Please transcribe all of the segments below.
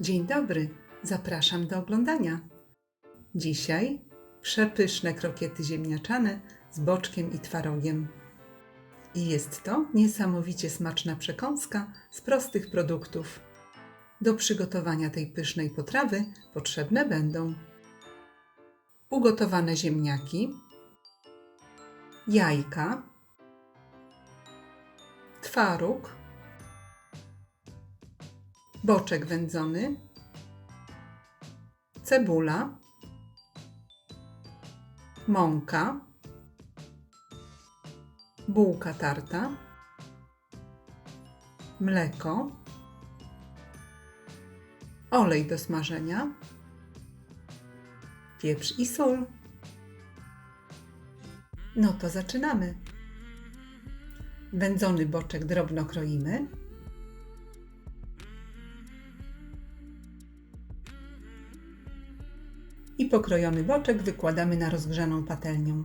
Dzień dobry, zapraszam do oglądania. Dzisiaj przepyszne krokiety ziemniaczane z boczkiem i twarogiem. I jest to niesamowicie smaczna przekąska z prostych produktów. Do przygotowania tej pysznej potrawy potrzebne będą ugotowane ziemniaki, jajka, twaróg, boczek wędzony, cebula, mąka, bułka tarta, mleko, olej do smażenia, pieprz i sól. No to zaczynamy. Wędzony boczek drobno kroimy. I pokrojony boczek wykładamy na rozgrzaną patelnię.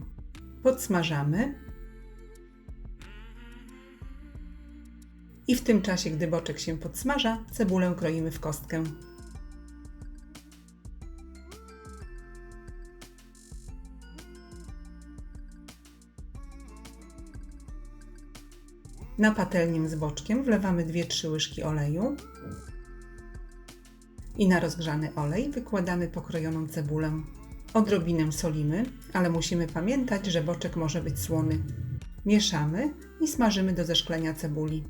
Podsmażamy. I w tym czasie, gdy boczek się podsmaża, cebulę kroimy w kostkę. Na patelnię z boczkiem wlewamy 2-3 łyżki oleju i na rozgrzany olej wykładamy pokrojoną cebulę. Odrobinę solimy, ale musimy pamiętać, że boczek może być słony. Mieszamy i smażymy do zeszklenia cebuli.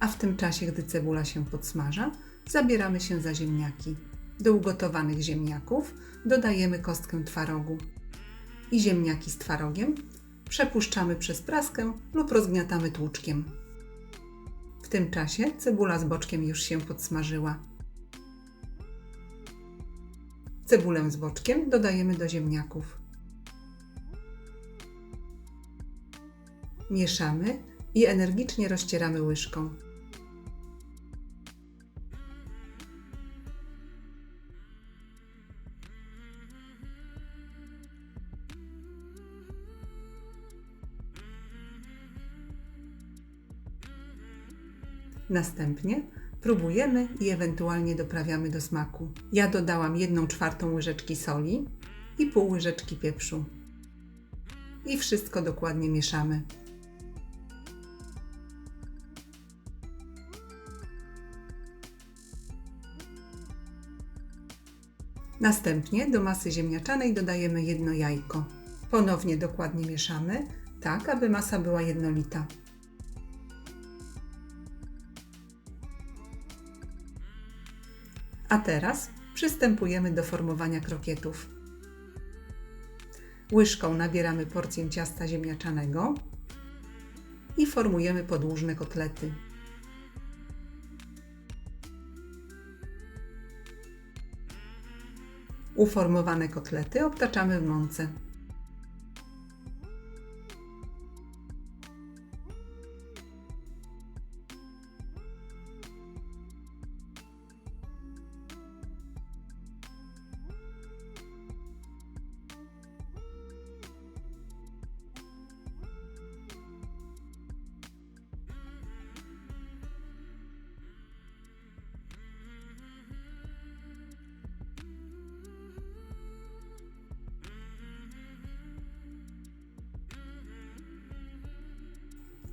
A w tym czasie, gdy cebula się podsmaża, zabieramy się za ziemniaki. Do ugotowanych ziemniaków dodajemy kostkę twarogu i ziemniaki z twarogiem przepuszczamy przez praskę lub rozgniatamy tłuczkiem. W tym czasie cebula z boczkiem już się podsmażyła. Cebulę z boczkiem dodajemy do ziemniaków. Mieszamy i energicznie rozcieramy łyżką. Następnie próbujemy i ewentualnie doprawiamy do smaku. Ja dodałam 1 czwartą łyżeczki soli i pół łyżeczki pieprzu. I wszystko dokładnie mieszamy. Następnie do masy ziemniaczanej dodajemy jedno jajko. Ponownie dokładnie mieszamy, tak aby masa była jednolita. A teraz przystępujemy do formowania krokietów. Łyżką nabieramy porcję ciasta ziemniaczanego i formujemy podłużne kotlety. Uformowane kotlety obtaczamy w mące.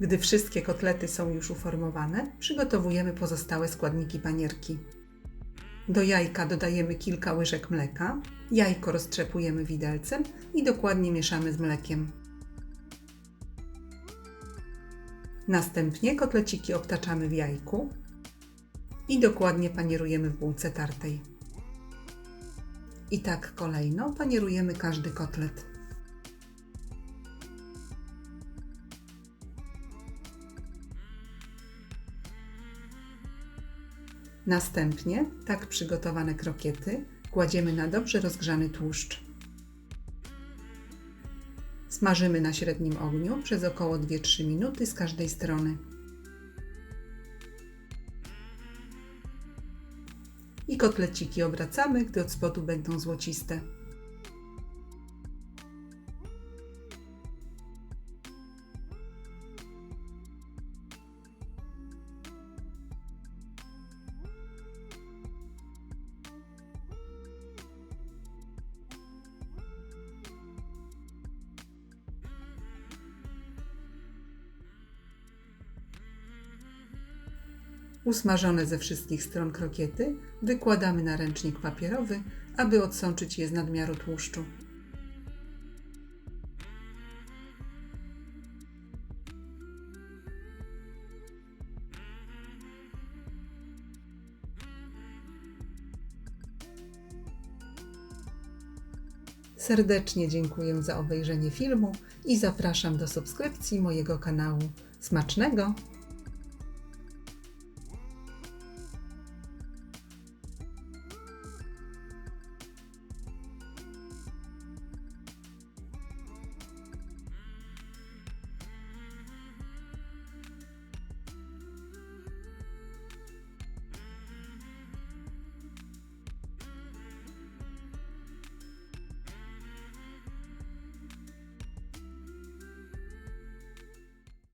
Gdy wszystkie kotlety są już uformowane, przygotowujemy pozostałe składniki panierki. Do jajka dodajemy kilka łyżek mleka, jajko roztrzepujemy widelcem i dokładnie mieszamy z mlekiem. Następnie kotleciki obtaczamy w jajku i dokładnie panierujemy w bułce tartej. I tak kolejno panierujemy każdy kotlet. Następnie tak przygotowane krokiety kładziemy na dobrze rozgrzany tłuszcz. Smażymy na średnim ogniu przez około 2-3 minuty z każdej strony. I kotleciki obracamy, gdy od spodu będą złociste. Usmażone ze wszystkich stron krokiety wykładamy na ręcznik papierowy, aby odsączyć je z nadmiaru tłuszczu. Serdecznie dziękuję za obejrzenie filmu i zapraszam do subskrypcji mojego kanału. Smacznego!